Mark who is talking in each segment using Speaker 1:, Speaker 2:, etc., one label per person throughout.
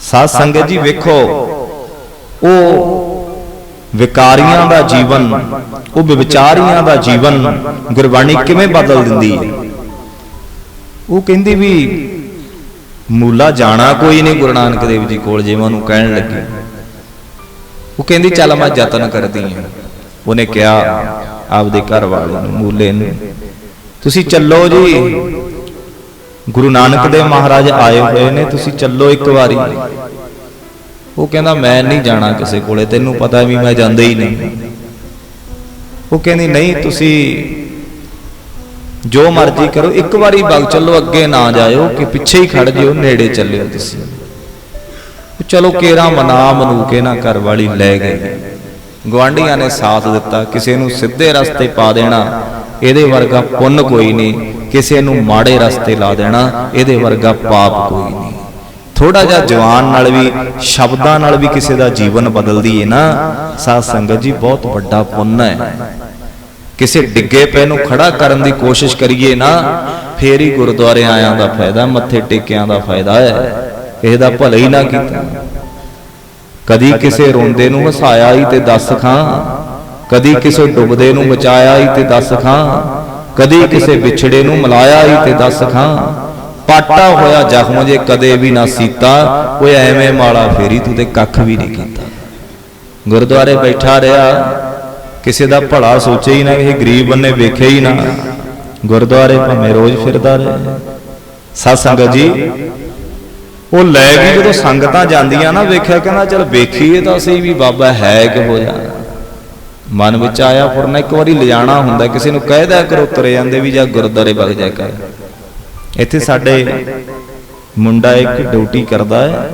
Speaker 1: ਸਾਧ ਸੰਗਤ ਜੀ ਵੇਖੋ, ਉਹ ਵਿਕਾਰੀਆਂ ਦਾ ਜੀਵਨ, ਉਹ ਵਿਚਾਰੀਆਂ ਦਾ ਜੀਵਨ ਗੁਰਬਾਣੀ ਕਿਵੇਂ ਬਦਲ ਦਿੰਦੀ ਹੈ? ਉਹ ਕਹਿੰਦੀ ਵੀ ਮੂਲਾ ਜਾਣਾ ਕੋਈ ਨਹੀਂ ਗੁਰੂ ਨਾਨਕ ਦੇਵ ਜੀ ਕੋਲ ਜਿਵੇਂ ਉਹਨੂੰ ਕਹਿਣ ਲੱਗੇ। ਉਹ ਕਹਿੰਦੀ, ਚੱਲ ਮੈਂ ਯਤਨ ਕਰਦੀ ਹਾਂ। ਉਹਨੇ ਕਿਹਾ, ਆਪਦੇ ਘਰ ਵਾਲੇ ਨੂੰ, ਮੂਲੇ ਨੂੰ, ਤੁਸੀਂ ਚੱਲੋ ਜੀ। ਗੁਰੂ ਨਾਨਕ ਦੇਵ ਮਹਾਰਾਜ ਆਏ ਹੋਏ ਨੇ ਤੁਸੀਂ ਚੱਲੋ ਇੱਕ ਵਾਰੀ। ਉਹ ਕਹਿੰਦਾ ਮੈਂ ਨਹੀਂ ਜਾਣਾ ਕਿਸੇ ਕੋਲੇ ਤੈਨੂੰ ਪਤਾ ਵੀ ਮੈਂ ਜਾਂਦਾ ਹੀ ਨਹੀਂ। ਉਹ ਕਹਿੰਦੀ ਨਹੀਂ ਤੁਸੀਂ ਜੋ ਮਰਜ਼ੀ ਕਰੋ ਇੱਕ ਵਾਰੀ ਬਗ ਚੱਲੋ ਅੱਗੇ ਨਾ ਜਾਇਓ ਕਿ ਪਿੱਛੇ ਹੀ ਖੜ ਜਿਓ ਨੇੜੇ ਚੱਲਿਓ ਤੁਸੀਂ। ਉਹ ਚਲੋ ਕੇਰਾ ਮਨਾ ਮਨੂ ਕੇ ਨਾ ਘਰ ਵਾਲੀ ਲੈ ਗਏ। ਗਵਾਂਢੀਆਂ ਨੇ ਸਾਥ ਦਿੱਤਾ ਕਿਸੇ ਨੂੰ ਸਿੱਧੇ ਰਸਤੇ ਪਾ ਦੇਣਾ ਇਹਦੇ ਵਰਗਾ ਪੁੰਨ ਕੋਈ ਨਹੀਂ। ਕਿਸੇ ਨੂੰ ਮਾੜੇ ਰਸਤੇ ਲਾ ਦੇਣਾ, ਇਹਦੇ ਵਰਗਾ ਪਾਪ ਕੋਈ ਨਹੀਂ। ਥੋੜਾ ਜਿਹਾ ਜਵਾਨ ਨਾਲ ਵੀ, ਸ਼ਬਦਾਂ ਨਾਲ ਵੀ ਕਿਸੇ ਦਾ ਜੀਵਨ ਬਦਲਦੀ ਹੈ ਨਾ, ਸਾਧ ਸੰਗਤ ਜੀ ਬਹੁਤ ਵੱਡਾ ਪੁੰਨ ਹੈ। ਕਿਸੇ ਡਿੱਗੇ ਪੈ ਨੂੰ ਖੜਾ ਕਰਨ ਦੀ ਕੋਸ਼ਿਸ਼ ਕਰੀਏ ਨਾ, ਫੇਰ ਹੀ ਗੁਰਦੁਆਰੇ ਆਇਆਂ ਦਾ ਫਾਇਦਾ, ਮੱਥੇ ਟੇਕਿਆਂ ਦਾ ਫਾਇਦਾ ਹੈ। ਕਿਸੇ ਦਾ ਭਲਾ ਹੀ ਨਾ ਕੀਤਾ। ਕਦੀ ਕਿਸੇ ਰੋਂਦੇ ਨੂੰ ਹਸਾਇਆ ਹੀ ਤੇ ਦੱਸ ਖਾਂ, ਕਦੀ ਕਿਸੇ ਡੁੱਬਦੇ ਨੂੰ ਬਚਾਇਆ ਹੀ ਤੇ ਦੱਸ ਖਾਂ। ਕਦੀ ਕਿਸੇ ਵਿਛੜੇ ਨੂੰ ਮਿਲਾਇਆ ਹੀ ਤੇ ਦੱਸ ਖਾਂ। ਪਾਟਾ ਹੋਇਆ ਜ਼ਖਮ ਜੇ ਕਦੇ ਵੀ ਨਾ ਸੀਤਾ। ਓਏ ਐਵੇਂ ਮਾਲਾ ਫੇਰੀ ਤੂੰ ਤੇ ਕੱਖ ਵੀ ਨਹੀਂ ਕੀਤਾ। ਗੁਰਦੁਆਰੇ ਬੈਠਾ ਰਿਹਾ। ਕਿਸੇ ਦਾ ਭਲਾ ਸੋਚੇ ਹੀ ਨਾ ਇਹ ਗਰੀਬ ਬੰਨੇ ਵੇਖੇ ਹੀ ਨਾ। ਗੁਰਦੁਆਰੇ ਭਾਵੇਂ ਰੋਜ਼ ਫਿਰਦਾ ਰਹੇ। ਸਤ ਸੰਗਤ ਜੀ ਉਹ ਲੈ ਗਈ ਜਦੋਂ ਸੰਗਤਾਂ ਜਾਂਦੀਆਂ ਨਾ ਵੇਖਿਆ ਕਹਿੰਦਾ ਚਲ ਵੇਖੀਏ ਤਾਂ ਸਹੀ ਵੀ ਬਾਬਾ ਹੈ ਕਿ ਹੋ ਜਾ। ਮਨ ਵਿੱਚ ਆਇਆ ਫੁਰਨਾ, ਇੱਕ ਵਾਰੀ ਲਿਜਾਣਾ ਹੁੰਦਾ, ਕਿਸੇ ਨੂੰ ਕਹਿਦਾ ਕਰੋ, ਤੁਰੇ ਜਾਂਦੇ ਵੀ ਜਾਂ ਗੁਰਦੁਆਰੇ ਵਗ ਜਾ ਕਰ। ਇੱਥੇ ਸਾਡੇ ਮੁੰਡਾ ਇੱਕ ਡਿਊਟੀ ਕਰਦਾ ਹੈ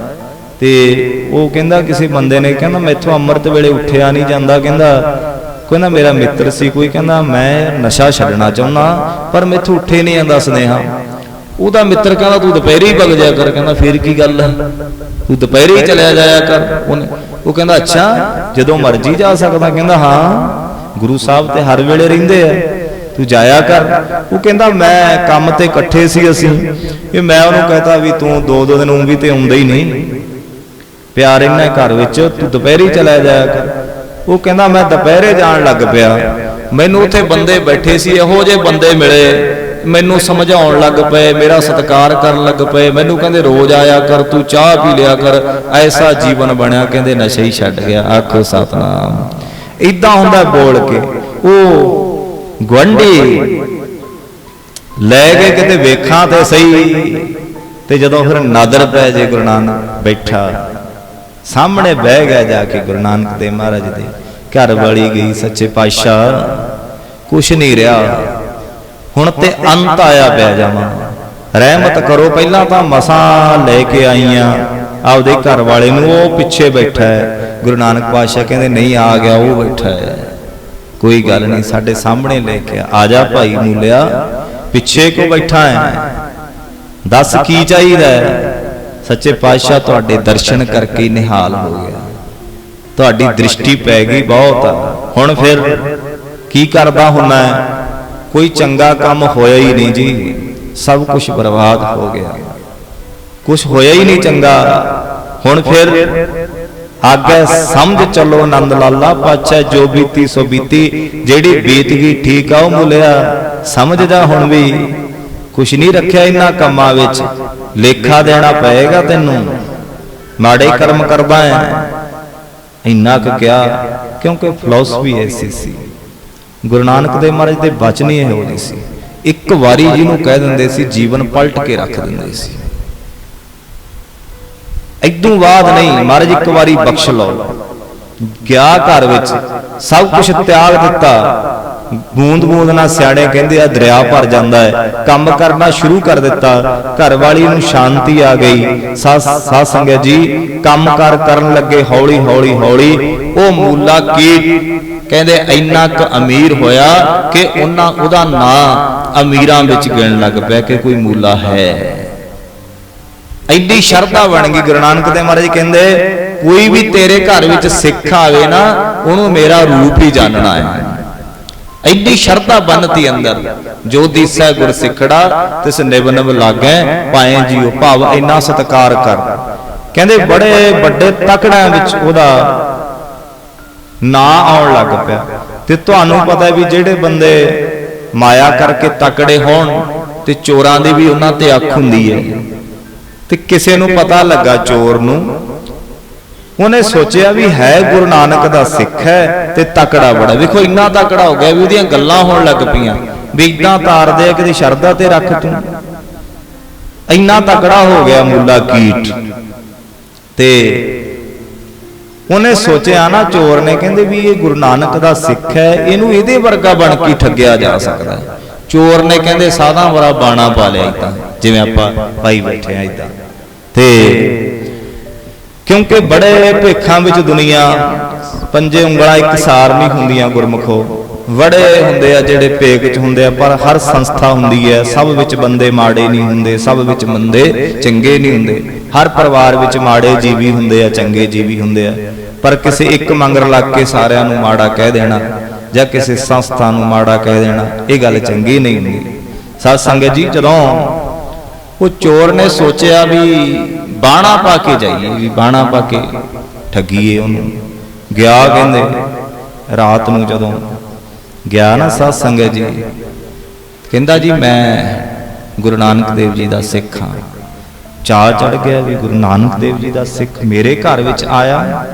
Speaker 1: ਤੇ ਉਹ ਕਹਿੰਦਾ ਕਿਸੇ ਬੰਦੇ ਨੇ, ਕਹਿੰਦਾ ਮੈਥੋਂ ਅੰਮ੍ਰਿਤ ਵੇਲੇ ਉੱਠਿਆ ਨਹੀਂ ਜਾਂਦਾ, ਕਹਿੰਦਾ ਕਹਿੰਦਾ ਮੇਰਾ ਮਿੱਤਰ ਸੀ ਕੋਈ, ਕਹਿੰਦਾ ਮੈਂ ਨਸ਼ਾ ਛੱਡਣਾ ਚਾਹੁੰਦਾ, ਪਰ ਮੈਥੋਂ ਉੱਠੇ ਨਹੀਂ ਜਾਂਦਾ ਸੁਨੇਹਾ। ਉਹਦਾ ਮਿੱਤਰ ਕਹਿੰਦਾ ਤੂੰ ਦੁਪਹਿਰੇ ਹੀ ਵਗ ਜਾਇਆ ਕਰ, ਕਹਿੰਦਾ ਫੇਰ ਕੀ ਗੱਲ ਹੈ? ਤੂੰ ਦੁਪਹਿਰੇ ਹੀ ਚਲਿਆ ਜਾਇਆ ਕਰ, ਉਹਨੇ ਉਹ ਕਹਿੰਦਾ, ਅੱਛਾ, ਜਦੋਂ ਮਰਜ਼ੀ ਜਾ ਸਕਦਾ। ਕਹਿੰਦਾ, ਹਾਂ, ਗੁਰੂ ਸਾਹਿਬ ਤੇ ਹਰ ਵੇਲੇ ਰਹਿੰਦੇ ਆ। ਤੂੰ ਜਾਇਆ ਕਰ। ਉਹ ਕਹਿੰਦਾ, ਮੈਂ ਕੰਮ ਤੇ ਇਕੱਠੇ ਸੀ ਅਸੀਂ। ਇਹ ਮੈਂ ਉਹਨੂੰ ਕਹਤਾ ਵੀ ਤੂੰ ਦੋ ਦੋ ਦਿਨ ਉਂ ਵੀ ਤੇ ਆਉਂਦਾ ਹੀ ਨਹੀਂ। ਪਿਆਰ ਇਹਨਾਂ ਘਰ ਵਿੱਚ, ਤੂੰ ਦੁਪਹਿਰੀ ਹੀ ਚਲਿਆ ਜਾਇਆ ਕਰ। ਉਹ ਕਹਿੰਦਾ, ਮੈਂ ਦੁਪਹਿਰੇ ਜਾਣ ਲੱਗ ਪਿਆ। ਮੈਨੂੰ ਉੱਥੇ ਬੰਦੇ ਬੈਠੇ ਸੀ, ਇਹੋ ਜਿਹੇ ਬੰਦੇ ਮਿਲੇ। ਮੈਨੂੰ ਸਮਝਾਉਣ ਲੱਗ ਪਏ, ਮੇਰਾ ਸਤਿਕਾਰ ਕਰਨ ਲੱਗ ਪਏ। ਮੈਨੂੰ ਕਹਿੰਦੇ, ਰੋਜ਼ ਆਇਆ ਕਰ, ਤੂੰ ਚਾਹ ਪੀ ਲਿਆ ਕਰ। ਐਸਾ ਜੀਵਨ ਬਣਿਆ, ਕਹਿੰਦੇ, ਨਸ਼ੇ ਹੀ ਛੱਡ ਗਿਆ। ਆਖੋ, ਸਤਨਾਮ। ਇਦਾਂ ਹੁੰਦਾ ਬੋਲ ਕੇ। ਉਹ ਗਵੰਡੀ ਲੈ ਕੇ ਕਿਤੇ ਵੇਖਾਂ ਤੇ ਸਹੀ, ਤੇ ਜਦੋਂ ਫਿਰ ਨਾਦਰ ਪੈ ਜੇ ਗੁਰੂ ਨਾਨਕ ਬੈਠਾ, ਸਾਹਮਣੇ ਬਹਿ ਗਿਆ ਜਾ ਕੇ ਗੁਰੂ ਨਾਨਕ ਦੇਵ ਮਹਾਰਾਜ ਦੇ। ਘਰ ਵਾਲੀ ਗਈ, ਸੱਚੇ ਪਾਤਸ਼ਾਹ। ਕੁਛ ਨਹੀਂ ਰਿਹਾ। ਹੁਣ ਤੇ ਅੰਤ ਆਇਆ ਪਿਆ ਜਾਵਾਂ। ਰਹਿਮਤ ਕਰੋ ਪਹਿਲਾਂ ਤਾਂ ਮਸਾਂ ਲੈ ਕੇ ਆਈਆਂ। ਆਪਦੇ ਘਰ ਵਾਲੇ ਨੂੰ ਉਹ ਪਿੱਛੇ ਬੈਠਾ ਹੈ। ਗੁਰੂ ਨਾਨਕ ਪਾਤਸ਼ਾਹ ਕਹਿੰਦੇ ਨਹੀਂ ਆ ਗਿਆ ਉਹ ਬੈਠਾ ਹੈ। ਕੋਈ ਗੱਲ ਨਹੀਂ ਸਾਡੇ ਸਾਹਮਣੇ ਲੈ ਕੇ ਆ। ਜਾ ਭਾਈ ਮੂਲਿਆ ਪਿੱਛੇ ਕੋ ਬੈਠਾ ਹੈ? ਦੱਸ ਕੀ ਚਾਹੀਦਾ ਸੱਚੇ ਪਾਤਸ਼ਾਹ ਤੁਹਾਡੇ ਦਰਸ਼ਨ ਕਰਕੇ ਨਿਹਾਲ ਹੋ ਗਿਆ। ਤੁਹਾਡੀ ਦ੍ਰਿਸ਼ਟੀ ਪੈ ਗਈ ਬਹੁਤ। ਹੁਣ ਫਿਰ ਕੀ ਕਰਦਾ ਹੁੰਨਾ ਹੈ? ਕੋਈ ਚੰਗਾ ਕੰਮ ਹੋਇਆ ਹੀ ਨਹੀਂ ਜੀ। ਸਭ ਕੁਝ ਬਰਬਾਦ ਹੋ ਗਿਆ। ਕੁਝ ਹੋਇਆ ਹੀ ਨਹੀਂ ਚੰਗਾ। ਹੁਣ ਫਿਰ ਆਗੇ ਸਮਝ ਚੱਲੋ ਆਨੰਦ ਲਾਲਾ ਪਾਛਾ ਜੋ ਬੀਤੀ ਸੋ ਬੀਤੀ। ਜਿਹੜੀ ਬੀਤ ਗਈ ਠੀਕ ਆ ਉਹ ਮੁਲਿਆ। ਸਮਝਦਾ ਹੁਣ ਵੀ ਕੁਛ ਨਹੀਂ ਰੱਖਿਆ ਇਹਨਾਂ ਕੰਮਾਂ ਵਿੱਚ। ਲੇਖਾ ਦੇਣਾ ਪਏਗਾ ਤੈਨੂੰ। ਮਾੜੇ ਕਰਮ ਕਰਦਾ ਹੈ ਇੰਨਾ ਕੁ ਕਿਹਾ, ਕਿਉਂਕਿ ਫਿਲਾਸਫੀ ਐਸੀ ਸੀ। ਗੁਰੂ ਨਾਨਕ ਦੇਵ ਮਹਾਰਾਜ ਦੇ ਬਚਨ ਹੀ ਇਹੋ ਜਿਹੇ ਸੀ। ਇੱਕ ਵਾਰੀ ਜਿਹਨੂੰ ਕਹਿ ਦਿੰਦੇ ਸੀ, ਜੀਵਨ ਪਲਟ ਕੇ ਰੱਖ ਦਿੰਦੇ ਸੀ। ਇਦੋਂ ਬਾਅਦ ਨਹੀਂ, ਮਹਾਰਾਜ ਇੱਕ ਵਾਰੀ ਬਖਸ਼ ਲਓ। ਗਿਆ ਘਰ ਵਿੱਚ, ਸਭ ਕੁਝ ਤਿਆਗ ਦਿੱਤਾ। ਬੂੰਦ ਬੂੰਦ ਨਾਲ ਸਿਆਣੇ ਕਹਿੰਦੇ ਆ, ਦਰਿਆ ਭਰ ਜਾਂਦਾ ਹੈ। ਕੰਮ ਕਰਨਾ ਸ਼ੁਰੂ ਕਰ ਦਿੱਤਾ। ਘਰ ਵਾਲੀ ਨੂੰ ਸ਼ਾਂਤੀ ਆ ਗਈ। ਸਾਧ ਸੰਗਤ ਜੀ, ਕੰਮ ਕਰ ਕਰਨ ਲੱਗੇ ਹੌਲੀ ਹੌਲੀ ਹੌਲੀ। ਉਹ ਮੂਲਾ ਕੀ ਕਹਿੰਦੇ, ਇੰਨਾ ਕੁ ਅਮੀਰ ਹੋਇਆ ਕਿ ਉਹਨਾਂ, ਉਹਦਾ ਨਾਂ ਅਮੀਰਾਂ ਵਿੱਚ ਗਿਣਨ ਲੱਗ ਪਿਆ ਕਿ ਕੋਈ ਮੂਲਾ ਹੈ। ਐਡੀ ਸ਼ਰਧਾ ਬਣ ਗਈ। ਗੁਰੂ ਨਾਨਕ ਦੇ ਮਹਾਰਾਜ ਕਹਿੰਦੇ, ਕੋਈ ਵੀ ਤੇਰੇ ਘਰ ਵਿੱਚ ਸਿੱਖ ਆਵੇ ਨਾ, ਉਹਨੂੰ ਮੇਰਾ ਰੂਪ ਹੀ ਜਾਣਨਾ ਹੈ। ਐਡੀ ਸ਼ਰਧਾ ਬੰਨਤੀ ਅੰਦਰ। ਜੋ ਦੀਸੈ ਗੁਰ ਸਿੱਖੜਾ, ਤਿਸ ਨਿਵ ਨਿਵ ਲਾਗੈ, ਪਾਏ ਜੀਉ ਭਾਵ ਇੰਨਾ ਸਤਕਾਰ ਕਰ। ਕਹਿੰਦੇ ਬੜੇ ਵੱਡੇ ਤਕੜਿਆਂ ਵਿੱਚ ਉਹਦਾ ਨਾਂ ਆਉਣ ਲੱਗ ਪਿਆ। ਤੇ ਤੁਹਾਨੂੰ ਪਤਾ ਵੀ ਜਿਹੜੇ ਬੰਦੇ ਮਾਇਆ ਕਰਕੇ ਤਕੜੇ ਹੋਣ, ਤੇ ਚੋਰਾਂ ਦੀ ਵੀ ਉਹਨਾਂ ਤੇ ਅੱਖ ਹੁੰਦੀ ਹੈ। ਤੇ ਕਿਸੇ ਨੂੰ ਪਤਾ ਲੱਗਾ ਚੋਰ ਨੂੰ ਉਹਨੇ ਸੋਚਿਆ ਵੀ ਹੈ ਗੁਰੂ ਨਾਨਕ ਦਾ ਸਿੱਖ ਹੈ ਤੇ ਤਕੜਾ ਬੜਾ। ਵੇਖੋ ਇੰਨਾ ਤਕੜਾ ਹੋ ਗਿਆ ਵੀ ਉਹਦੀਆਂ ਗੱਲਾਂ ਹੋਣ ਲੱਗ ਪਈਆਂ। ਵੀ ਇਦਾਂ ਤਾਰਦੇ ਆ ਕਿਤੇ ਸ਼ਰਧਾ ਤੇ ਰੱਖ ਤੂੰ ਇੰਨਾ ਤਕੜਾ ਹੋ ਗਿਆ ਮੁੱਲਾ ਕੀਟ। ਤੇ ਉਹਨੇ ਸੋਚਿਆ ਨਾ ਚੋਰ ਨੇ ਕਹਿੰਦੇ ਵੀ ਇਹ ਗੁਰੂ ਨਾਨਕ ਦਾ ਸਿੱਖ ਹੈ ਇਹਨੂੰ ਇਹਦੇ ਵਰਗਾ ਬਣ ਕੇ ਠੱਗਿਆ ਜਾ ਸਕਦਾ। ਹੈ ਚੋਰ ਨੇ ਕਹਿੰਦੇ ਸਾਧਾਂ ਵਰਾ ਬਾਣਾ ਪਾ ਲਿਆ ਇਦਾਂ ਜਿਵੇਂ ਆਪਾਂ ਪਾਈ ਬੈਠੇ ਆ ਇਦਾਂ। ਤੇ ਕਿਉਂਕਿ ਬੜੇ ਭੇਖਾਂ ਵਿੱਚ ਦੁਨੀਆ, ਪੰਜੇ ਉਂਗਲਾਂ ਇੱਕ ਨਹੀਂ ਹੁੰਦੀਆਂ ਗੁਰਮਖੋ। ਬੜੇ ਹੁੰਦੇ ਆ ਜਿਹੜੇ ਭੇਖ ਚ ਹੁੰਦੇ ਆ, ਪਰ ਹਰ ਸੰਸਥਾ ਹੁੰਦੀ ਹੈ, ਸਭ ਵਿੱਚ ਬੰਦੇ ਮਾੜੇ ਨਹੀਂ ਹੁੰਦੇ, ਸਭ ਵਿੱਚ ਮੰਦੇ ਚੰਗੇ ਨਹੀਂ ਹੁੰਦੇ। ਹਰ ਪਰਿਵਾਰ ਵਿੱਚ ਮਾੜੇ ਜੀਵੀ ਹੁੰਦੇ ਆ, ਚੰਗੇ ਜੀਵੀ ਹੁੰਦੇ ਆ। ਪਰ ਕਿਸੇ ਇੱਕ ਮੰਗਰ ਲੱਗ ਕੇ ਸਾਰਿਆਂ ਨੂੰ ਮਾੜਾ ਕਹਿ ਦੇਣਾ, ਜਾਂ ਕਿਸੇ ਸੰਸਥਾ ਨੂੰ ਮਾੜਾ ਕਹਿ ਦੇਣਾ, ਇਹ ਗੱਲ ਚੰਗੀ ਨਹੀਂ ਹੁੰਦੀ। ਸਤ ਸੰਗਤ ਜੀ, ਜਦੋਂ ਉਹ ਚੋਰ ਨੇ ਸੋਚਿਆ ਵੀ ਬਾਣਾ ਪਾ ਕੇ ਜਾਈਏ, ਵੀ ਬਾਣਾ ਪਾ ਕੇ ਠੱਗੀਏ ਉਹਨੂੰ। ਗਿਆ ਕਹਿੰਦੇ, ਰਾਤ ਨੂੰ ਜਦੋਂ ਗਿਆ ਨਾ ਸਾਧ ਸੰਗਤ ਜੀ, ਕਹਿੰਦਾ ਜੀ ਮੈਂ ਗੁਰੂ ਨਾਨਕ ਦੇਵ ਜੀ ਦਾ ਸਿੱਖ ਹਾਂ। ਚਾਅ ਚੜ ਗਿਆ ਵੀ ਗੁਰੂ ਨਾਨਕ ਦੇਵ ਜੀ ਦਾ ਸਿੱਖ ਮੇਰੇ ਘਰ ਵਿੱਚ ਆਇਆ।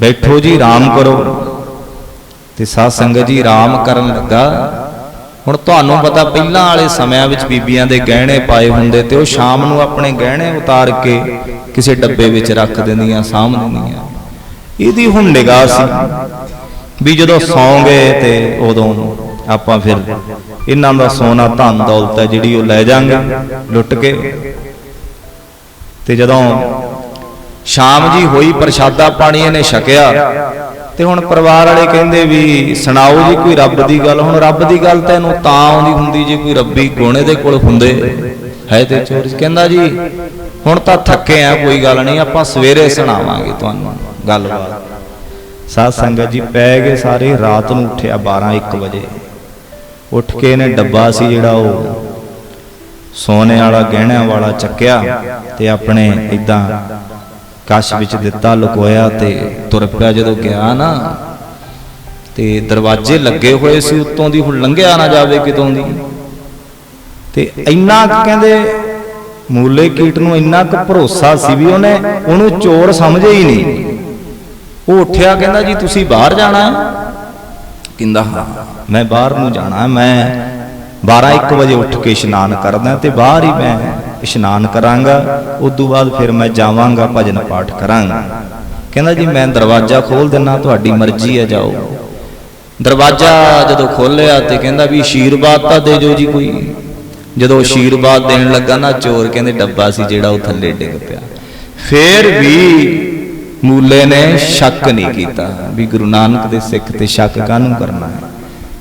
Speaker 1: ਬੈਠੋ ਜੀ ਆਰਾਮ ਕਰੋ। ਤੇ ਸਾਧ ਸੰਗਤ ਜੀ ਆਰਾਮ ਕਰਨ ਲੱਗਾ। ਹੁਣ ਤੁਹਾਨੂੰ ਪਤਾ ਪਹਿਲਾਂ ਵਾਲੇ ਸਮਿਆਂ ਵਿੱਚ ਬੀਬੀਆਂ ਦੇ ਗਹਿਣੇ ਪਾਏ ਹੁੰਦੇ ਤੇ ਉਹ ਸ਼ਾਮ ਨੂੰ ਆਪਣੇ ਗਹਿਣੇ ਉਤਾਰ ਕੇ ਕਿਸੇ ਡੱਬੇ ਵਿੱਚ ਰੱਖ ਦਿੰਦੀਆਂ ਸਾਂਭ ਦਿੰਦੀਆਂ। ਇਹਦੀ ਹੁਣ ਨਿਗਾਹ ਸੀ ਵੀ ਜਦੋਂ ਸੌਂ ਗਏ ਤੇ ਉਦੋਂ ਆਪਾਂ ਫਿਰ ਇਹਨਾਂ ਦਾ ਸੋਨਾ ਧਨ ਦੌਲਤ ਹੈ ਜਿਹੜੀ ਉਹ ਲੈ ਜਾਾਂਗੇ ਲੁੱਟ ਕੇ। ਤੇ ਜਦੋਂ ਸ਼ਾਮ ਜੀ ਹੋਈ ਪ੍ਰਸ਼ਾਦਾ ਪਾਣੀ ਇਹਨੇ ਛਕਿਆ। ਤੇ ਹੁਣ ਪਰਿਵਾਰ ਵਾਲੇ ਕਹਿੰਦੇ ਵੀ ਸੁਣਾਓ ਜੀ ਕੋਈ ਰੱਬ ਦੀ ਗੱਲ, ਹੁਣ ਰੱਬ ਦੀ ਗੱਲ ਤਾਂ ਇਹਨੂੰ ਤਾਂ ਆਉਂਦੀ ਹੁੰਦੀ ਜੇ ਕੋਈ ਰੱਬੀ ਗੋਣੇ ਦੇ ਕੋਲ ਹੁੰਦੇ। ਹੈ ਤੇ ਚੋਰ ਕਹਿੰਦਾ ਜੀ, ਹੁਣ ਤਾਂ ਥੱਕੇ ਆ, ਕੋਈ ਗੱਲ ਨਹੀਂ, ਆਪਾਂ ਸਵੇਰੇ ਸੁਣਾਵਾਂਗੇ ਤੁਹਾਨੂੰ ਗੱਲਬਾਤ। ਸਾਧ ਸੰਗਤ ਜੀ, ਪੈ ਗਏ ਸਾਰੇ, ਰਾਤ ਨੂੰ ਉੱਠਿਆ 12 1 ਵਜੇ। ਉੱਠ ਕੇ ਇਹਨੇ ਡੱਬਾ ਸੀ ਜਿਹੜਾ ਉਹ ਸੋਨੇ ਵਾਲਾ, ਗਹਿਣਿਆਂ ਵਾਲਾ ਚੱਕਿਆ ਤੇ ਆਪਣੇ ਇਦਾਂ ਕਸ਼ ਵਿੱਚ ਦਿੱਤਾ, ਲੁਕੋਇਆ ਤੇ ਤੁਰ ਪਿਆ ਜਦੋਂ ਗਿਆ ਨਾ। ਤੇ ਦਰਵਾਜ਼ੇ ਲੱਗੇ ਹੋਏ ਸੀ ਉੱਤੋਂ ਦੀ, ਹੁਣ ਲੰਘਿਆ ਨਾ ਜਾਵੇ ਕਿਤੋਂ ਦੀ। ਤੇ ਇੰਨਾ ਕੁ ਕਹਿੰਦੇ ਮੂਲੇ ਕੀਟ ਨੂੰ ਇੰਨਾ ਕੁ ਭਰੋਸਾ ਸੀ ਵੀ ਉਹਨੇ, ਉਹਨੂੰ ਚੋਰ ਸਮਝੇ ਹੀ ਨਹੀਂ। ਉਹ ਉੱਠਿਆ, ਕਹਿੰਦਾ, ਜੀ, ਤੁਸੀਂ ਬਾਹਰ ਜਾਣਾ ਕਹਿੰਦਾ, ਹਾਂ, ਮੈਂ ਬਾਹਰ ਨੂੰ ਜਾਣਾ ਮੈਂ 12 1 ਵਜੇ ਉੱਠ ਕੇ ਇਸ਼ਨਾਨ ਕਰਦਾ ਤੇ ਬਾਹਰ ਹੀ ਮੈਂ ਇਸ਼ਨਾਨ ਕਰਾਂਗਾ। ਉਸ ਤੋਂ ਬਾਅਦ ਫਿਰ ਮੈਂ ਜਾਵਾਂਗਾ, ਭਜਨ ਪਾਠ ਕਰਾਂਗਾ। ਕਹਿੰਦਾ ਜੀ, ਮੈਂ ਦਰਵਾਜ਼ਾ ਖੋਲ ਦਿੰਨਾ, ਤੁਹਾਡੀ ਮਰਜ਼ੀ ਹੈ, ਜਾਓ। ਦਰਵਾਜ਼ਾ ਜਦੋਂ ਖੋਲਿਆ ਤੇ ਕਹਿੰਦਾ ਵੀ ਆਸ਼ੀਰਵਾਦ ਤਾਂ ਦੇ ਜੋ ਜੀ ਕੋਈ। ਜਦੋਂ ਆਸ਼ੀਰਵਾਦ ਦੇਣ ਲੱਗਾ ਨਾ, ਚੋਰ ਕਹਿੰਦੇ ਡੱਬਾ ਸੀ ਜਿਹੜਾ ਉਹ ਥੱਲੇ ਡਿੱਗ ਪਿਆ। ਫੇਰ ਵੀ ਮੂਲੇ ਨੇ ਸ਼ੱਕ ਨਹੀਂ ਕੀਤਾ ਵੀ ਗੁਰੂ ਨਾਨਕ ਦੇ ਸਿੱਖ ਤੇ ਸ਼ੱਕ ਕਾਹਨੂੰ ਕਰਨਾ ਹੈ?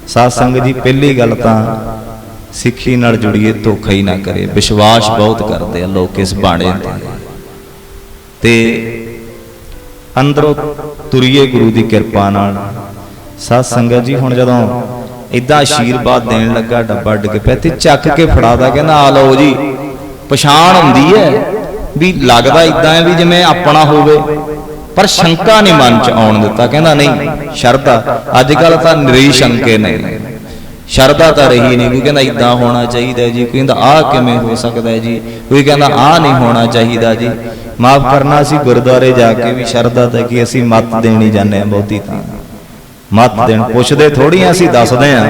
Speaker 1: ਸਾਧ ਸੰਗਤ ਜੀ, ਪਹਿਲੀ ਗੱਲ ਤਾਂ ਸਿੱਖੀ ਨਾਲ ਜੁੜੀਏ, ਧੋਖਾ ਹੀ ਨਾ ਕਰੇ ਵਿਸ਼ਵਾਸ ਬਹੁਤ ਕਰਦੇ ਆ ਲੋਕ ਇਸ ਬਾਣੇ ਤੇ। ਤੇ ਅੰਦਰੋਂ ਤੁਰੀਏ ਗੁਰੂ ਦੀ ਕਿਰਪਾ ਨਾਲ। ਸਾਧ ਸੰਗਤ ਜੀ, ਹੁਣ ਜਦੋਂ ਇਦਾਂ ਆਸ਼ੀਰਵਾਦ ਦੇਣ ਲੱਗਾ, ਡੱਬਾ ਡਿੱਗ ਪਿਆ ਤੇ ਚੱਕ ਕੇ ਫੜਾਦਾ, ਕਹਿੰਦਾ, ਆ ਲਓ ਜੀ, ਪਛਾਣ ਹੁੰਦੀ ਹੈ ਵੀ ਲੱਗਦਾ ਇਦਾਂ ਹੈ ਵੀ ਜਿਵੇਂ ਆਪਣਾ ਹੋਵੇ, ਪਰ ਸ਼ੰਕਾ ਨਹੀਂ ਮਨ ਚ ਆਉਣ ਦਿੱਤਾ। ਕਹਿੰਦਾ, ਨਹੀਂ, ਸ਼ਰਧਾ, ਅੱਜ ਕੱਲ ਤਾਂ ਨਿਰੀ ਸ਼ੰਕੇ ਨੇ। ਸ਼ਰਧਾ ਤਾਂ ਰਹੀ ਨਹੀਂ। ਕੋਈ ਕਹਿੰਦਾ ਇਦਾਂ ਹੋਣਾ ਚਾਹੀਦਾ ਜੀ, ਕੋਈ ਕਹਿੰਦਾ ਆਹ ਕਿਵੇਂ ਹੋ ਸਕਦਾ ਜੀ, ਕੋਈ ਕਹਿੰਦਾ ਆਹ ਨਹੀਂ ਹੋਣਾ ਚਾਹੀਦਾ ਜੀ। ਮਾਫ ਕਰਨਾ ਸੀ ਗੁਰਦੁਆਰੇ ਜਾ ਕੇ ਵੀ ਸ਼ਰਧਾ ਤਾਂ ਕਿ ਅਸੀਂ ਮਤ ਦੇਣੀ ਜਾਂਦੇ ਆ ਬਹੁਤੀ ਤਾਂ। ਮਤ ਦੇਣ ਪੁੱਛਦੇ ਥੋੜੀਆਂ ਅਸੀਂ ਦੱਸਦੇ ਆ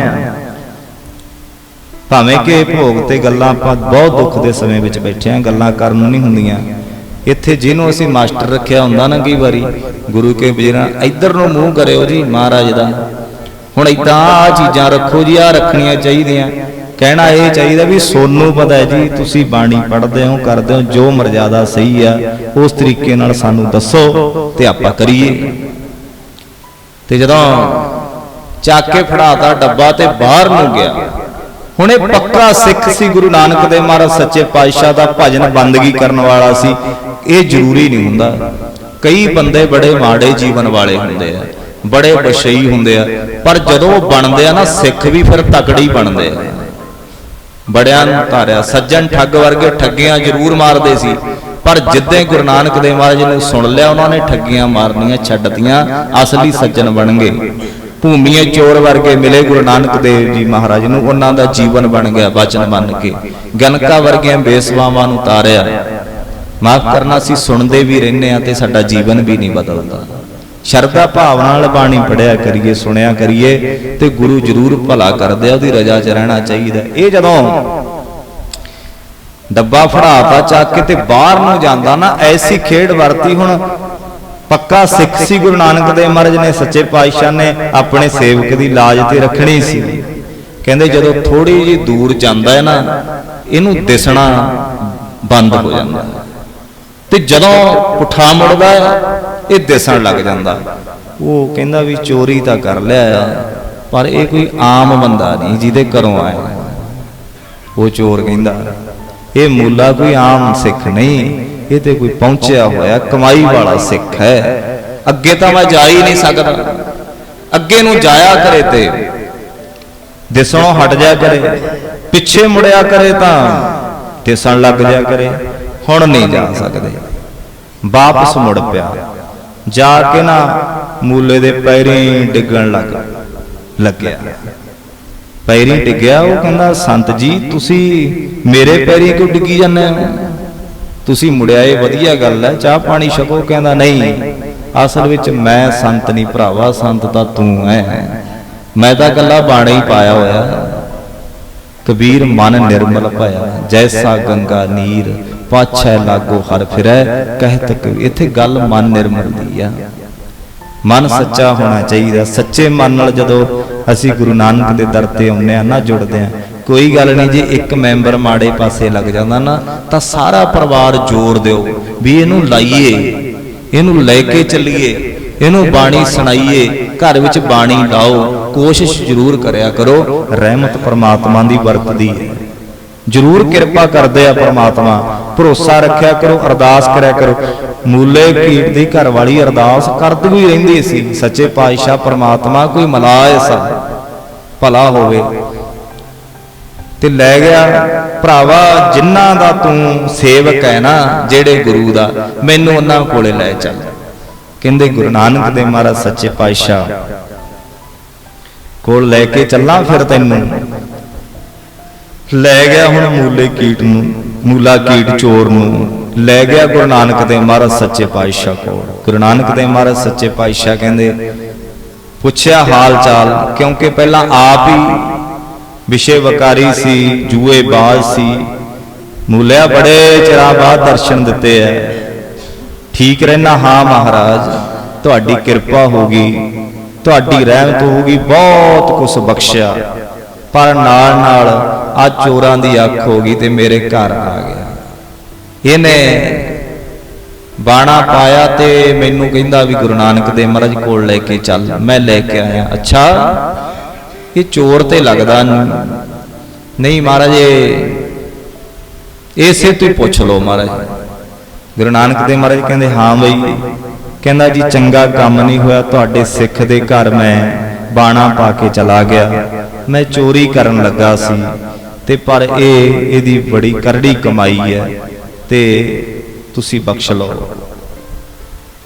Speaker 1: ਭਾਵੇਂ ਕਿ ਭੋਗ ਤੇ ਗੱਲਾਂ ਆਪਾਂ ਬਹੁਤ ਦੁੱਖ ਦੇ ਸਮੇਂ ਵਿੱਚ ਬੈਠੇ ਆ ਗੱਲਾਂ ਕਰਨ ਨੂੰ ਨਹੀਂ ਹੁੰਦੀਆਂ। ਇੱਥੇ ਜਿਹਨੂੰ ਅਸੀਂ ਮਾਸਟਰ ਰੱਖਿਆ ਹੁੰਦਾ ਨਾ ਕਈ ਵਾਰੀ, ਗੁਰੂ ਕੇ ਬਜਰਾ ਇੱਧਰ ਨੂੰ ਮੂੰਹ ਕਰਿਓ ਜੀ ਮਹਾਰਾਜ ਦਾ। ਹੁਣ ਇਦਾਂ ਆ ਚੀਜ਼ਾਂ ਰੱਖੋ ਜੀ ਆ ਰੱਖਣੀਆਂ ਚਾਹੀਦੀਆਂ। ਕਹਿਣਾ ਇਹ ਚਾਹੀਦਾ ਵੀ ਸੋਨੂੰ ਪਤਾ ਹੈ ਜੀ, ਤੁਸੀਂ ਬਾਣੀ ਪੜ੍ਹਦੇ ਹੋ, ਕਰਦੇ ਹੋ, ਜੋ ਮਰਜ਼ਾਦਾ ਸਹੀ ਆ, ਉਸ ਤਰੀਕੇ ਨਾਲ ਸਾਨੂੰ ਦੱਸੋ ਤੇ ਆਪਾਂ ਕਰੀਏ। ਤੇ ਜਦੋਂ ਚੱਕ ਕੇ ਫੜਾਤਾ ਡੱਬਾ ਤੇ ਬਾਹਰ ਨੂੰ ਗਿਆ, ਹੁਣ ਇਹ ਪੱਕਾ ਸਿੱਖ ਸੀ, ਗੁਰੂ ਨਾਨਕ ਦੇਵ ਮਹਾਰਾਜ ਸੱਚੇ ਪਾਤਸ਼ਾਹ ਦਾ ਭਜਨ ਬੰਦਗੀ ਕਰਨ ਵਾਲਾ ਸੀ, ਇਹ ਜ਼ਰੂਰੀ ਨਹੀਂ ਹੁੰਦਾ। ਕਈ ਬੰਦੇ ਬੜੇ ਮਾੜੇ ਜੀਵਨ ਵਾਲੇ ਹੁੰਦੇ ਆ। ਬੜੇ ਬਸ਼ਈ ਹੁੰਦੇ ਆ। ਪਰ ਜਦੋਂ ਬਣਦੇ ਆ ਨਾ, ਸਿੱਖ ਵੀ ਫਿਰ ਤਕੜੀ ਬਣਦੇ ਆ। ਬੜਿਆਂ ਨੂੰ ਧਾਰਿਆ ਸੱਜਣ ਠੱਗ ਵਰਗੇ ਠੱਗੀਆਂ ਜ਼ਰੂਰ ਮਾਰਦੇ ਸੀ। ਪਰ ਜਿੱਦਾਂ ਗੁਰੂ ਨਾਨਕ ਦੇਵ ਮਹਾਰਾਜ ਨੂੰ ਸੁਣ ਲਿਆ, ਉਹਨਾਂ ਨੇ ਠੱਗੀਆਂ ਮਾਰਨੀਆਂ, ਛੱਡਤੀਆਂ, ਅਸਲੀ ਸੱਜਣ ਬਣ ਗਏ। ਭੂਮੀਏ ਚੋਰ ਵਰਗੇ ਮਿਲੇ ਗੁਰੂ ਨਾਨਕ ਦੇਵ ਜੀ ਮਹਾਰਾਜ ਨੂੰ, ਉਹਨਾਂ ਦਾ ਜੀਵਨ ਬਣ ਗਿਆ ਬਚਨ ਬਣ ਕੇ। ਗਨਕਾ ਵਰਗੀਆਂ ਬੇਸਵਾਵਾਂ ਨੂੰ ਤਾਰਿਆ। ਮਾਫ ਕਰਨਾ ਸੀ ਸੁਣਦੇ ਵੀ ਰਹਿੰਦੇ ਆ ਤੇ ਸਾਡਾ ਜੀਵਨ ਵੀ ਨਹੀਂ ਬਦਲਦਾ। ਸ਼ਰਧਾ ਭਾਵਨਾ ਨਾਲ ਬਾਣੀ ਪੜਿਆ ਕਰੀਏ ਸੁਣਿਆ ਕਰੀਏ ਤੇ ਗੁਰੂ ਜ਼ਰੂਰ ਭਲਾ ਕਰਦੇ ਆ ਉਹਦੀ ਰਜ਼ਾ 'ਚ ਰਹਿਣਾ ਚਾਹੀਦਾ। ਇਹ ਜਦੋਂ ਡੱਬਾ ਫੜਾਤਾ ਚੱਕ ਕੇ ਤੇ ਬਾਹਰ ਨੂੰ ਜਾਂਦਾ ਨਾ ਐਸੀ ਖੇਡ ਵਰਤੀ ਹੁਣ। ਪੱਕਾ ਸਿੱਖ ਸੀ ਗੁਰੂ ਨਾਨਕ ਦੇਵ ਮਹਾਰਾਜ ਨੇ ਸੱਚੇ ਪਾਤਸ਼ਾਹ ਨੇ ਆਪਣੇ ਸੇਵਕ ਦੀ ਲਾਜ ਤੇ ਰੱਖਣੀ ਸੀ। ਕਹਿੰਦੇ ਜਦੋਂ ਥੋੜੀ ਜੀ ਦੂਰ ਜਾਂਦਾ ਹੈ ਨਾ ਇਹਨੂੰ ਦਿਸਣਾ ਬੰਦ ਹੋ। ਜਾਂਦਾ ਹੈ। ਤੇ ਜਦੋਂ ਪੁੱਠਾ ਮੁੜਦਾ ਇਹ ਦਿਸਣ ਲੱਗ ਜਾਂਦਾ। ਉਹ ਕਹਿੰਦਾ ਵੀ ਚੋਰੀ ਤਾਂ ਕਰ ਲਿਆ ਪਰ ਇਹ ਕੋਈ ਆਮ ਬੰਦਾ ਨਹੀਂ ਜਿਹਦੇ ਘਰੋਂ ਆਇਆ। ਉਹ ਚੋਰ ਕਹਿੰਦਾ, ਇਹ ਮੁੱਲਾ ਕੋਈ ਆਮ ਸਿੱਖ ਨਹੀਂ, ਇਹ ਤੇ ਕੋਈ ਪਹੁੰਚਿਆ ਹੋਇਆ ਕਮਾਈ ਵਾਲਾ ਸਿੱਖ ਹੈ। ਅੱਗੇ ਤਾਂ ਮੈਂ ਜਾ ਹੀ ਨਹੀਂ ਸਕਦਾ। ਅੱਗੇ ਨੂੰ ਜਾਇਆ ਕਰੇ ਤੇ ਦਿਸਣੋਂ ਹਟ ਜਾ ਕਰੇ, ਪਿੱਛੇ ਮੁੜਿਆ ਕਰੇ ਤਾਂ ਦਿਸਣ ਲੱਗ ਜਾ ਕਰੇ। ਹੁਣ ਨਹੀਂ ਜਾ ਸਕਦੇ। ਵਾਪਸ ਮੁੜ ਪਿਆ। ਜਾ ਕੇ ਨਾ ਮੂਲੇ ਦੇ ਪੈਰੀਂ ਡਿੱਗਣ ਲੱਗ ਲੱਗਿਆ। ਪੈਰੀਂ ਡਿੱਗਿਆ, ਉਹ ਕਹਿੰਦਾ, ਸੰਤ ਜੀ, ਤੁਸੀਂ ਮੇਰੇ ਪੈਰੀਂ ਕਿਉਂ ਡਿੱਗੀ ਜਾਂਦੇ ਹੋ? ਤੁਸੀਂ ਮੁੜਿਆ, ਇਹ ਵਧੀਆ ਗੱਲ ਹੈ, ਚਾਹ ਪਾਣੀ ਛਕੋ। ਕਹਿੰਦਾ, ਨਹੀਂ, ਅਸਲ ਵਿੱਚ ਮੈਂ ਸੰਤ ਨਹੀਂ ਭਰਾਵਾ, ਸੰਤ ਤਾਂ ਤੂੰ ਹੈ। ਮੈਂ ਤਾਂ ਗੱਲਾਂ ਬਾਣੇ ਹੀ ਪਾਇਆ ਹੋਇਆ। ਕਬੀਰ ਮਨ ਨਿਰਮਲ ਭਇਆ, ਜੈਸਾ ਗੰਗਾ, ਨੀਰ ਪਾਛੈ ਲਾਗੋ ਹਰ ਫਿਰੈ ਕਹਿਤ ਕਬੀਰ ਇੱਥੇ ਗੱਲ ਮਨ ਨਿਰਮਲ ਦੀ ਆ। ਮਨ ਸੱਚਾ ਹੋਣਾ ਚਾਹੀਦਾ, ਸੱਚੇ ਮਨ ਨਾਲ ਜਦੋਂ ਅਸੀਂ ਗੁਰੂ ਨਾਨਕ ਦੇ ਦਰ ਤੇ ਆਉਂਦੇ ਆ ਨਾ ਜੁੜਦੇ ਆ ਕੋਈ ਗੱਲ ਨਹੀਂ ਜੇ, ਇੱਕ ਮੈਂਬਰ ਮਾੜੇ ਪਾਸੇ ਲੱਗ ਜਾਂਦਾ ਨਾ, ਤਾਂ ਸਾਰਾ ਪਰਿਵਾਰ ਜ਼ੋਰ ਦਿਓ ਵੀ ਇਹਨੂੰ ਲਾਈਏ, ਇਹਨੂੰ ਲੈ ਕੇ ਚੱਲੀਏ, ਇਹਨੂੰ ਬਾਣੀ ਸੁਣਾਈਏ, ਘਰ ਵਿੱਚ ਬਾਣੀ ਲਾਓ ਕੋਸ਼ਿਸ਼ ਜ਼ਰੂਰ ਕਰਿਆ ਕਰੋ, ਰਹਿਮਤ ਪਰਮਾਤਮਾ ਦੀ ਵਰਤਦੀ ਹੈ। ਜ਼ਰੂਰ ਕਿਰਪਾ ਕਰਦੇ ਆ ਪਰਮਾਤਮਾ। ਭਰੋਸਾ ਰੱਖਿਆ ਕਰੋ ਅਰਦਾਸ ਕਰਿਆ ਕਰੋ। ਮੂਲੇ ਕੀਟ ਦੀ ਘਰ ਵਾਲੀ ਅਰਦਾਸ ਕਰਦੀ ਵੀ ਰਹਿੰਦੀ ਸੀ। ਸੱਚੇ ਪਾਤਸ਼ਾਹ ਪਰਮਾਤਮਾ ਕੋਈ ਮਲਾਇ ਸਾ ਭਲਾ ਹੋਵੇ। ਤੇ ਲੈ ਗਿਆ ਭਰਾਵਾ ਜਿਨ੍ਹਾਂ ਦਾ ਤੂੰ ਸੇਵਕ ਹੈ ਨਾ ਜਿਹੜੇ ਗੁਰੂ ਦਾ ਮੈਨੂੰ ਉਹਨਾਂ ਕੋਲੇ ਲੈ ਚੱਲ। ਕਹਿੰਦੇ ਗੁਰੂ ਨਾਨਕ ਦੇ ਮਹਾਰਾਜ ਸੱਚੇ ਪਾਤਸ਼ਾਹ। ਕੋਲ ਲੈ ਕੇ ਚੱਲਾਂ ਫਿਰ ਤੈਨੂੰ। ਲੈ ਗਿਆ ਹੁਣ ਮੂਲੇ ਕੀਟ ਨੂੰ, ਮੂਲਾ ਕੀਟ ਚੋਰ ਨੂੰ। ਲੈ ਗਿਆ ਗੁਰੂ ਨਾਨਕ ਦੇ ਮਹਾਰਾਜ ਸੱਚੇ ਪਾਤਸ਼ਾਹ ਕੋਲ। ਗੁਰੂ ਨਾਨਕ ਦੇ ਮਹਾਰਾਜ ਸੱਚੇ ਪਾਤਸ਼ਾਹ ਕਹਿੰਦੇ, ਪੁੱਛਿਆ ਹਾਲ ਚਾਲ, ਕਿਉਂਕਿ ਪਹਿਲਾਂ ਆਪ ਹੀ ਵਿਸ਼ੇ ਵਕਾਰੀ ਸੀ, ਜੂਏ ਬਾਜ਼ ਸੀ। ਮੂਲਿਆ ਬੜੇ ਚਿਰਾਂ ਬਾਅਦ ਦਰਸ਼ਨ ਦਿੱਤੇ ਐ। ਠੀਕ ਰਹਿਣਾ ਹਾਂ ਮਹਾਰਾਜ, ਤੁਹਾਡੀ ਕਿਰਪਾ ਹੋਗੀ ਤੁਹਾਡੀ ਰਹਿਮਤ ਹੋਗੀ ਬਹੁਤ ਕੁਝ ਬਖਸ਼ਿਆ। ਪਰ ਨਾਲ ਨਾਲ ਆ ਚੋਰਾਂ ਦੀ ਅੱਖ ਹੋ ਗਈ ਤੇ ਮੇਰੇ ਘਰ ਆ ਗਿਆ। ਇਹਨੇ ਬਾਣਾ ਪਾਇਆ ਤੇ ਮੈਨੂੰ ਕਹਿੰਦਾ ਵੀ ਗੁਰੂ ਨਾਨਕ ਦੇ ਮਹਾਰਾਜ ਕੋਲ ਲੈ ਕੇ ਚੱਲ, ਮੈਂ ਲੈ ਕੇ ਆਇਆ। ਅੱਛਾ, ਇਹ ਚੋਰ ਤੇ ਲੱਗਦਾ ਨਹੀਂ ਮਹਾਰਾਜ, ਇਹ ਇਸੇ ਤੋਂ ਪੁੱਛ ਲਓ ਮਹਾਰਾਜ। ਗੁਰੂ ਨਾਨਕ ਦੇ ਮਹਾਰਾਜ ਕਹਿੰਦੇ, ਹਾਂ ਬਈ। ਕਹਿੰਦਾ, ਜੀ ਚੰਗਾ ਕੰਮ ਨਹੀਂ ਹੋਇਆ, ਤੁਹਾਡੇ ਸਿੱਖ ਦੇ ਘਰ ਮੈਂ ਬਾਣਾ ਪਾ ਕੇ ਚਲਾ ਗਿਆ। ਮੈਂ ਚੋਰੀ ਕਰਨ ਲੱਗਾ ਸੀ। ਤੇ ਪਰ ਇਹ ਇਹਦੀ ਬੜੀ ਕਰੜੀ ਕਮਾਈ ਹੈ ਤੇ ਤੁਸੀਂ ਬਖਸ਼ ਲਓ।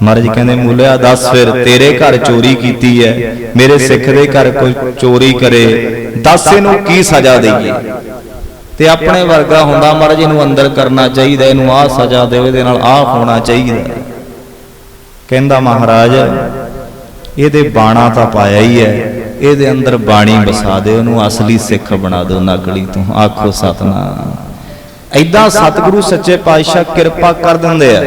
Speaker 1: ਮਹਾਰਾਜ ਕਹਿੰਦੇ, ਮੂਲਿਆ, ਦੱਸ ਫਿਰ, ਤੇਰੇ ਘਰ ਚੋਰੀ ਕੀਤੀ ਹੈ। ਮੇਰੇ ਸਿੱਖ ਦੇ ਘਰ ਕੋਈ ਚੋਰੀ ਕਰੇ, ਦੱਸ ਇਹਨੂੰ ਕੀ ਸਜ਼ਾ ਦੇਈਏ? ਤੇ ਆਪਣੇ ਵਰਗਾ ਹੁੰਦਾ, ਮਹਾਰਾਜ, ਇਹਨੂੰ ਅੰਦਰ ਕਰਨਾ ਚਾਹੀਦਾ, ਇਹਨੂੰ ਆਹ ਸਜ਼ਾ ਦਿਓ ਇਹਦੇ ਨਾਲ ਆਹ ਹੋਣਾ ਚਾਹੀਦਾ। ਕਹਿੰਦਾ, ਮਹਾਰਾਜ, ਇਹਦੇ ਬਾਣਾ ਤਾਂ ਪਾਇਆ ਹੀ ਹੈ। ਇਹਦੇ ਅੰਦਰ ਬਾਣੀ ਵਸਾ ਦਿਓ ਉਹਨੂੰ ਅਸਲੀ ਸਿੱਖ ਬਣਾ ਦਿਓ ਨਕਲੀ ਤੋਂ। ਆਖੋ ਸਤਨਾਮ। ਐਦਾਂ ਸਤਿਗੁਰੂ ਸੱਚੇ ਪਾਤਸ਼ਾਹ ਕਿਰਪਾ ਕਰ ਦਿੰਦੇ ਆ।